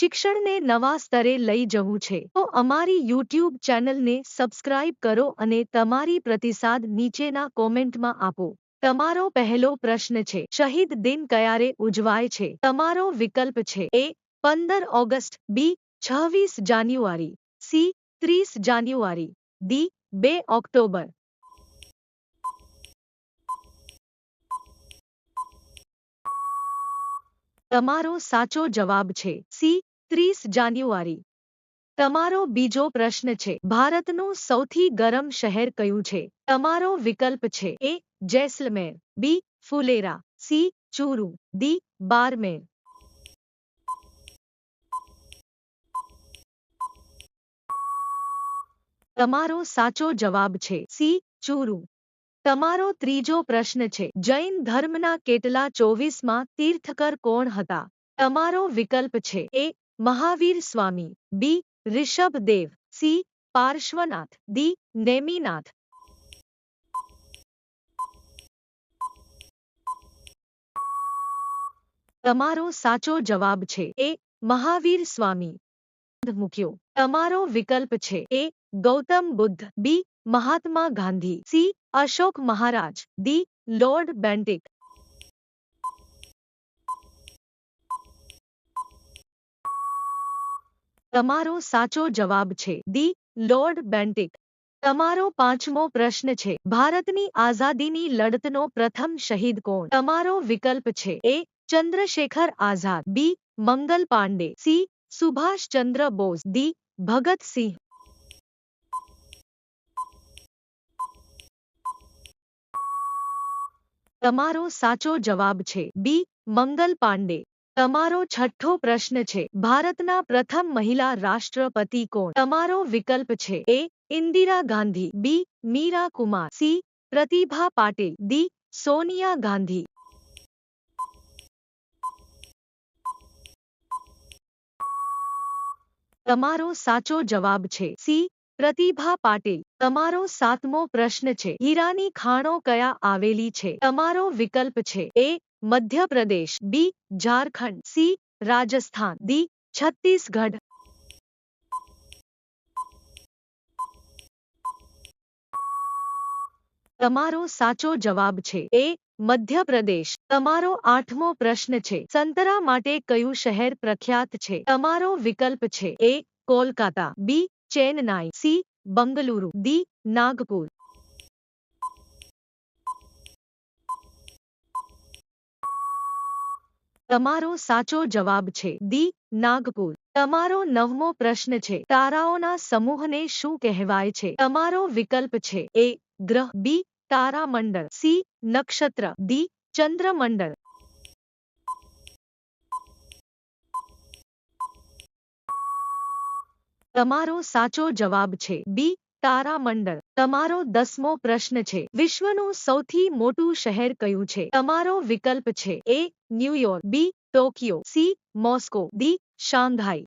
શિક્ષણને નવા સ્તરે લઈ જવું છે. તો અમારી યુટ્યુબ ચેનલને સબસ્ક્રાઇબ કરો અને તમારી પ્રતિસાદ નીચેના કોમેન્ટમાં આપો. તમારો પહેલો પ્રશ્ન છે, શહીદ દિન ક્યારે ઉજવાય છે? તમારો વિકલ્પ છે, એ પંદર ઓગસ્ટ, બી છવ્વીસ જાન્યુઆરી, સી ત્રીસ જાન્યુઆરી, ડી બે ઓક્ટોબર. તમારો સાચો જવાબ છે, સી ત્રીસ જાન્યુઆરી. તમારો બીજો પ્રશ્ન છે, ભારતનું સૌથી ગરમ શહેર કયું છે? તમારો વિકલ્પ છે, A, Jaisalmer. B Phulera. C Churu. D Barmer. તમારો સાચો જવાબ છે સી ચૂરુ. તમારો ત્રીજો પ્રશ્ન છે, જૈન ધર્મના કેટલા ચોવીસમાં તીર્થકર કોણ હતા? તમારો વિકલ્પ છે, A Mahavir Swami B Rishabhdev C Parshvanath D Neminath તમારો સાચો જવાબ છે એ, મહાવીર સ્વામી. મૂક્યો. તમારો વિકલ્પ છે A, Gautam Buddha, B. Mahatma Gandhi, C. Ashok Maharaj, D. Lord Bentinck. તમારો સાચો જવાબ છે. D Lord Bentinck. તમારો પાંચમો પ્રશ્ન છે. ભારતની આઝાદીની લડતનો પ્રથમ શહીદ કોણ? તમારો વિકલ્પ છે. A Chandrashekhar Azad. B Mangal Pandey. C Subhash Chandra Bose. D Bhagat Singh. તમારો સાચો જવાબ છે. બી મંગલ પાંડે. તમારો છઠ્ઠો પ્રશ્ન છે. ભારતના પ્રથમ મહિલા રાષ્ટ્રપતિ કોણ? તમારો વિકલ્પ છે. A, Indira Gandhi. B, Meira Kumar. C, Pratibha Patil. D, Sonia Gandhi. તમારો સાચો જવાબ છે. સી પ્રતિભા પાટીલ, તમારો સાતમો પ્રશ્ન છે. હીરાની ખાણો કયા આવેલી છે? તમારો વિકલ્પ છે. A, Madhya Pradesh, B, Jharkhand, C, Rajasthan, D, Chhattisgarh. તમારો સાચો જવાબ છે. એ, મધ્યપ્રદેશ. તમારો આઠમો પ્રશ્ન છે. સંતરા માટે કયું શહેર પ્રખ્યાત છે? તમારો વિકલ્પ છે. A, Kolkata, B Chennai C Bengaluru D Nagpur તમારો સાચો જવાબ છે ડી નાગપુર તમારો નવમો પ્રશ્ન છે, તારાઓના સમૂહને શું કહેવાય છે? તમારો વિકલ્પ છે એ ગ્રહ બી તારામંડળ સી નક્ષત્ર ડી ચંદ્રમંડળ. તમારો સાચો જવાબ છે. બી, તારામંડળ. તમારો દસમો પ્રશ્ન છે. વિશ્વનું સૌથી મોટું શહેર કયું છે? તમારો વિકલ્પ છે. A, New York. B, Tokyo. C, Moscow. D, Shanghai.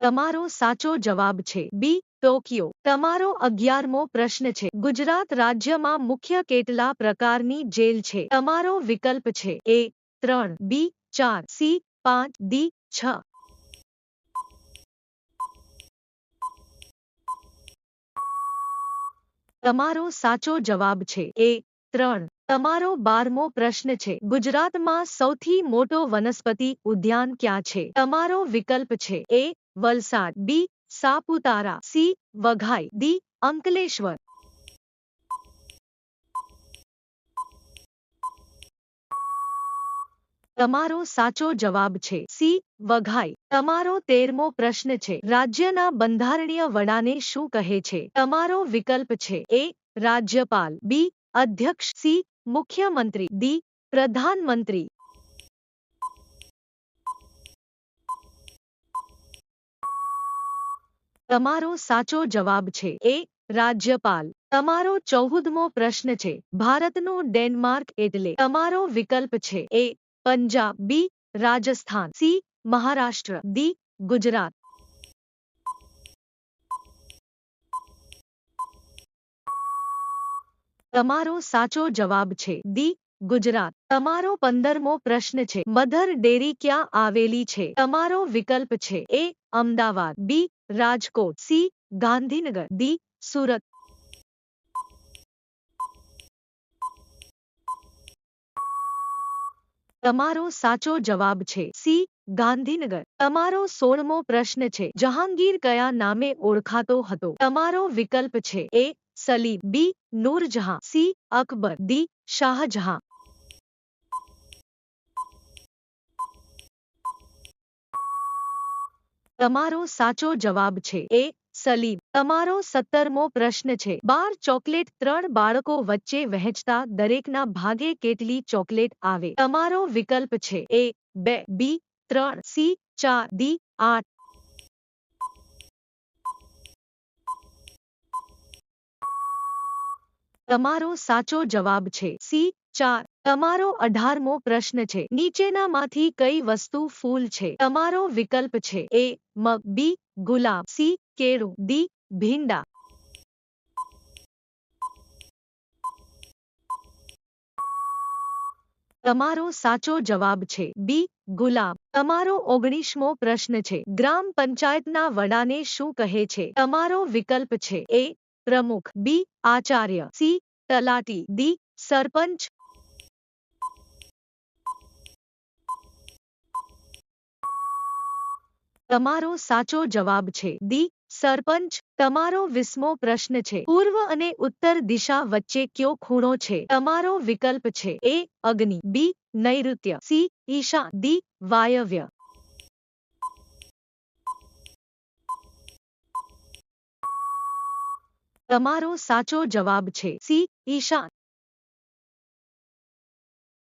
તમારો સાચો જવાબ છે. B, Tokyo. તમારો અગિયારમો પ્રશ્ન છે. ગુજરાત રાજ્યમાં મુખ્ય કેટલા પ્રકારની જેલ છે? તમારો વિકલ્પ છે. એ ત્રણ, બી, ચાર, સી, પાંચ, ડી, છ. તમારો સાચો જવાબ છે એ ત્રણ. તમારો બારમો પ્રશ્ન છે, ગુજરાતમાં સૌથી મોટો વનસ્પતિ ઉદ્યાન ક્યાં છે? તમારો વિકલ્પ છે A Valsad, B, Saputara, C, Waghai, D, Ankleshwar. તમારો સાચો જવાબ છે. સી, વઘાઈ. તમારો તેરમો પ્રશ્ન છે. રાજ્યના બંધારણીય વડાને શું કહે છે? તમારો વિકલ્પ છે. એ, રાજ્યપાલ. બી, અધ્યક્ષ. સી, મુખ્યમંત્રી. ડી, પ્રધાનમંત્રી. તમારો સાચો જવાબ છે. એ, રાજ્યપાલ. તમારો ચૌદમો પ્રશ્ન છે. ભારતનું ડેનમાર્ક એટલે તમારો વિકલ્પ છે. A Punjab B Rajasthan C Maharashtra D Gujarat તમારો સાચો જવાબ છે ડી ગુજરાત તમારો પંદરમો પ્રશ્ન છે મધર ડેરી ક્યાં આવેલી છે તમારો વિકલ્પ છે A Ahmedabad B Rajkot C Gandhinagar D Surat તમારો સાચો જવાબ છે. સી. ગાંધીનગર. તમારો સોળમો પ્રશ્ન છે. જહાંગીર કયા નામે ઓળખાતો હતો? તમારો વિકલ્પ છે. A. Salim. B. Nur Jahan. C. Akbar. D. Shah Jahan. તમારો સાચો જવાબ છે. એ. સલીમ તમારો સત્તરમો પ્રશ્ન છે બાર ચોકલેટ ત્રણ બાળકો વચ્ચે વહેંચતા દરેકના ભાગે કેટલી ચોકલેટ આવે? તમારો વિકલ્પ છે એ બે બી ત્રણ સી ચાર ડી આઠ. તમારો સાચો જવાબ છે સી ચાર. તમારો અઢારમો પ્રશ્ન છે. નીચેનામાંથી કઈ વસ્તુ ફૂલ છે? તમારો વિકલ્પ છે એ મગ બી ગુલાબ. સી કેળું ડી ભીંડા તમારો સાચો જવાબ છે. બી, ગુલાબ. તમારો ઓગણીસમો પ્રશ્ન છે. ગ્રામ પંચાયતના વડાને શું કહે છે? તમારો વિકલ્પ છે. એ, પ્રમુખ. બી, આચાર્ય. સી, તલાટી. ડી, સરપંચ. તમારો સાચો જવાબ છે. ડી સરપંચ, તમારો વિસ્મો પ્રશ્ન છે. પૂર્વ અને ઉત્તર દિશા વચ્ચે કયો ખૂણો છે? તમારો વિકલ્પ છે એ, અગ્નિ. બી, નૈઋત્ય. સી, ઈશા. ડી, વાયવ્ય. તમારો સાચો જવાબ છે. સી, ઈશા.